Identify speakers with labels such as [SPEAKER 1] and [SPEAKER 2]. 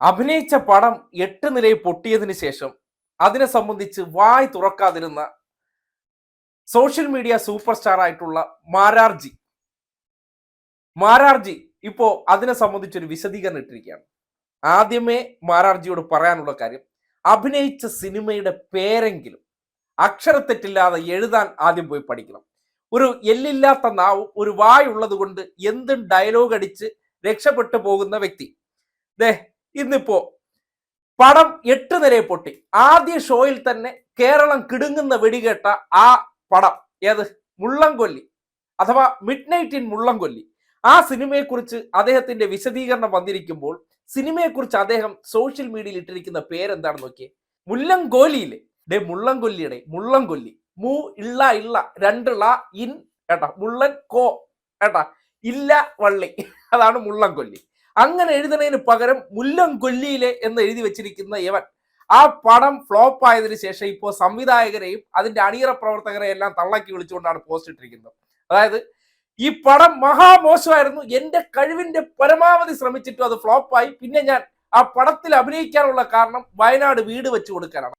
[SPEAKER 1] അഭിനയിച്ച പടം എട്ട് നിലയിൽ പൊട്ടിയതിനു ശേഷം അതിനെ സംബന്ധിച്ച് വായ് തുറക്കാതിരുന്ന സോഷ്യൽ മീഡിയ സൂപ്പർ സ്റ്റാർ ആയിട്ടുള്ള മാരാർജി. മാരാർജി ഇപ്പോ അതിനെ സംബന്ധിച്ചൊരു വിശദീകരണം ഇട്ടിരിക്കുകയാണ്. ആദ്യമേ മാരാർജിയോട് പറയാനുള്ള കാര്യം അഭിനയിച്ച സിനിമയുടെ പേരെങ്കിലും അക്ഷരത്തെറ്റില്ലാതെ എഴുതാൻ ആദ്യം പോയി പഠിക്കണം. ഒരു എല്ലില്ലാത്ത നാവും ഒരു വായുള്ളത് കൊണ്ട് എന്തും ഡയലോഗ് അടിച്ച് രക്ഷപ്പെട്ടു പോകുന്ന വ്യക്തി. ദേ ഇന്നിപ്പോ പടം എട്ട് നിലയെ പൊട്ടി. ആദ്യ ഷോയിൽ തന്നെ കേരളം കിടുങ്ങുന്ന വെടികേട്ട ആ പടം ഏത്? മുള്ളംകൊല്ലി. അഥവാ മിഡ് നൈറ്റ് ഇൻ മുള്ളംകൊല്ലി. ആ സിനിമയെക്കുറിച്ച് അദ്ദേഹത്തിന്റെ വിശദീകരണം വന്നിരിക്കുമ്പോൾ സിനിമയെക്കുറിച്ച് അദ്ദേഹം സോഷ്യൽ മീഡിയയിൽ ഇട്ടിരിക്കുന്ന പേരെന്താണെന്ന് നോക്കിയേ? മുല്ലംകോലിയിലെ ഡേ മുള്ളംകൊല്ലിയുടെ മുള്ളംകൊല്ലി. മൂ ഇള്ള ഇള്ള രണ്ടുള്ള ഇൻ കേട്ടാ മുള്ളൻ കോ കേട്ടാ ഇല്ല വള്ളി. അതാണ് മുള്ളംകൊല്ലി. അങ്ങനെ എഴുതുന്നതിന് പകരം മുല്ലം കൊല്ലിയിലെ എന്ന് എഴുതി വെച്ചിരിക്കുന്ന ഇവൻ ആ പടം ഫ്ലോപ്പ് ആയതിനു ശേഷം ഇപ്പോൾ സംവിധായകരെയും അതിന്റെ അണിയറ പ്രവർത്തകരെ എല്ലാം തള്ളക്കി വിളിച്ചുകൊണ്ടാണ് പോസ്റ്റ് ഇട്ടിരിക്കുന്നത്. അതായത് ഈ പടം മഹാമോശമായിരുന്നു. എന്റെ കഴിവിന്റെ പരമാവധി ശ്രമിച്ചിട്ടും അത് ഫ്ലോപ്പായി പിന്നെ ഞാൻ ആ പടത്തിൽ അഭിനയിക്കാനുള്ള കാരണം വയനാട് വീട് വെച്ച് കൊടുക്കാനാണ്